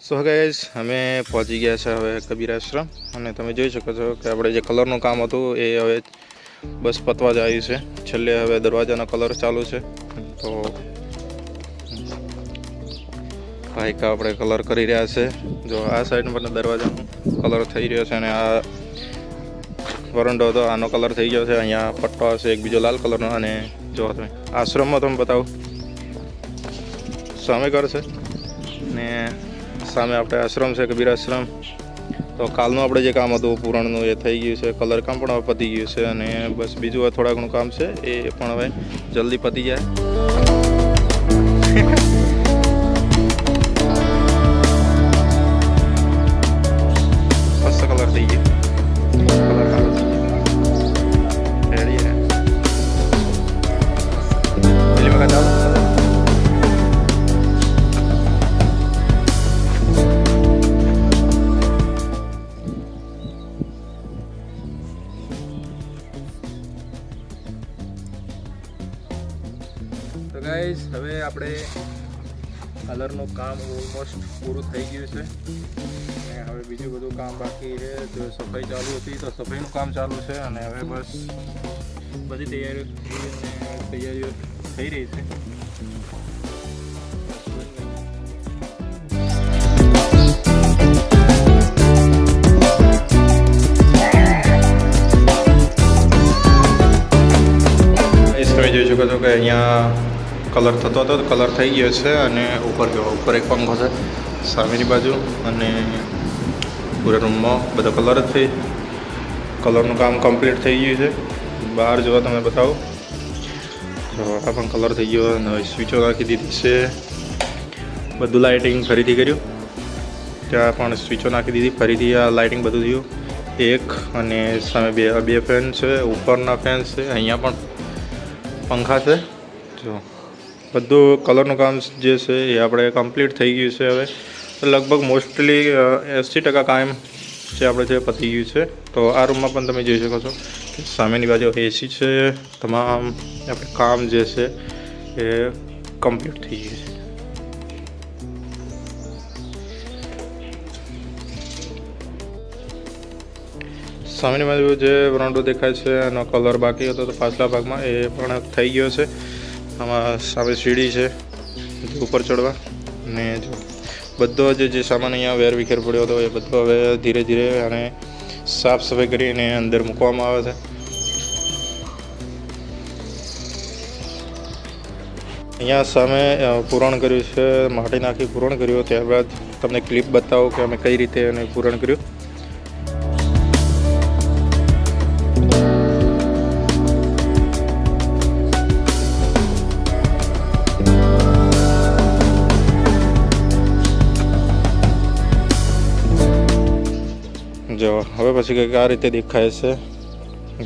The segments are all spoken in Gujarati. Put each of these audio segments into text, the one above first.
સો ગાઈઝ અમે પહોંચી ગયા છે હવે કબીર આશ્રમ અને તમે જોઈ શકો છો કે આપણે જે કલરનું કામ હતું એ હવે બસ પતવા જ આવ્યું છે. છેલ્લે હવે દરવાજાનો કલર ચાલુ છે. તો ભાઈ આપણે કલર કરી રહ્યા છે. જો આ સાઈડ પર દરવાજાનો કલર થઈ રહ્યો છે અને આ વરંડો હતો, આનો કલર થઈ ગયો છે. અહીંયા પટ્ટો હશે, એક બીજો લાલ કલરનો અને જો તમે આશ્રમમાં તમે બતાવો. સામે કરશે ને સામે આપણે આશ્રમ છે કબીર આશ્રમ તો કાલનું આપણે જે કામ હતું, પૂરણનું એ થઈ ગયું છે, કલર કામ પણ હવે પતી ગયું છે અને બસ બીજું થોડા ઘણું કામ છે, એ પણ હવે જલ્દી પતી જાય. ગાઈઝ, હવે આપણે કલરનું કામ ઓલમોસ્ટ પૂરું થઈ ગયું છે. હવે બીજું બધું કામ બાકી છે. તો સફાઈ ચાલુ હતી તો સફાઈનું કામ ચાલુ છે અને હવે બસ બધી તૈયારીઓ તૈયારીઓ થઈ રહી છે. તમે જોઈ શકો છો કે અહીંયા કલર થતો હતો, કલર થઈ ગયો છે અને ઉપર ગયો ઉપર એક પંખો છે, સામેની બાજુ અને પૂરા રૂમમાં બધો કલર જ થઈ કલરનું કામ કમ્પ્લીટ થઈ ગયું છે. બહાર જોવા તમે બતાવો. આ પણ કલર થઈ ગયો અને સ્વિચો નાખી દીધી છે. બધું લાઇટિંગ ફરીથી કર્યું. ત્યાં પણ સ્વિચો નાખી દીધી. ફરીથી આ લાઇટિંગ બધું થયું. એક અને સામે બે બે ફેન છે, ઉપરના ફેન છે, અહીંયા પણ પંખા છે. જો બધું કલરનું કામ જે છે એ આપણે કમ્પ્લીટ થઈ ગયું છે હવે. લગભગ મોસ્ટલી એંસી ટકા કામ જે આપણે છે પતી ગયું છે. તો આ રૂમમાં પણ તમે જોઈ શકો છો સામેની બાજુ એસી છે. તમામ આપણે કામ જે છે એ કમ્પ્લીટ થઈ ગયું છે. સામેની બાજુ જે વરાંડો દેખાય છે એનો કલર બાકી હતો તો પાછલા ભાગમાં એ પણ થઈ ગયો છે. આમાં સામે સીડી છે ઉપર ચડવા. અને જો બધો જ જે સામાન અહીંયા વેર વિખેર પડ્યો હતો, એ બધો હવે ધીરે ધીરે અને સાફ સફાઈ કરીને અંદર મૂકવામાં આવે છે. અહીંયા સામે પૂરણ કર્યું છે, માટી નાખી પૂરણ કર્યું, ત્યારબાદ તમને ક્લિપ બતાવો કે અમે કઈ રીતે એને પૂરણ કર્યું. જો હવે પછી કંઈક આ રીતે દેખાય છે.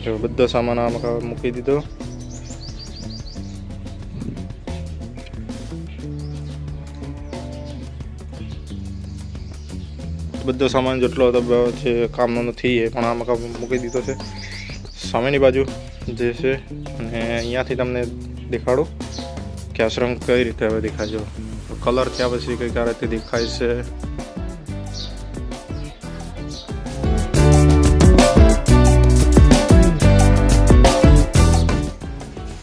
જો બધો સામાન આમાં મૂકી દીધો. બધો સામાન જેટલો હતો જે કામનો નથી એ પણ આમાં મૂકી દીધો છે. સામેની બાજુ જે છે, અને અહીંયાથી તમને દેખાડું કે આશ્રમ કઈ રીતે હવે દેખાય જો કલર થયા પછી કંઈક આ રીતે દેખાય છે.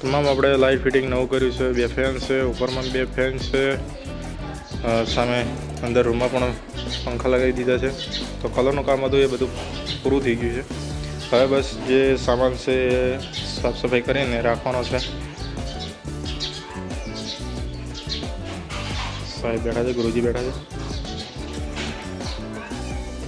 તમામ આપણે લાઇટ ફિટિંગ નવું કર્યું છે. બે ફેન છે, ઉપરમાં બે ફેન છે. સામે અંદર રૂમમાં પણ પંખા લગાવી દીધા છે. તો કલરનું કામ હતું એ બધું પૂરું થઈ ગયું છે. હવે બસ જે સામાન છે એ સાફ સફાઈ કરીને રાખવાનો છે. સાહેબ બેઠા છે, ગુરુજી બેઠા છે.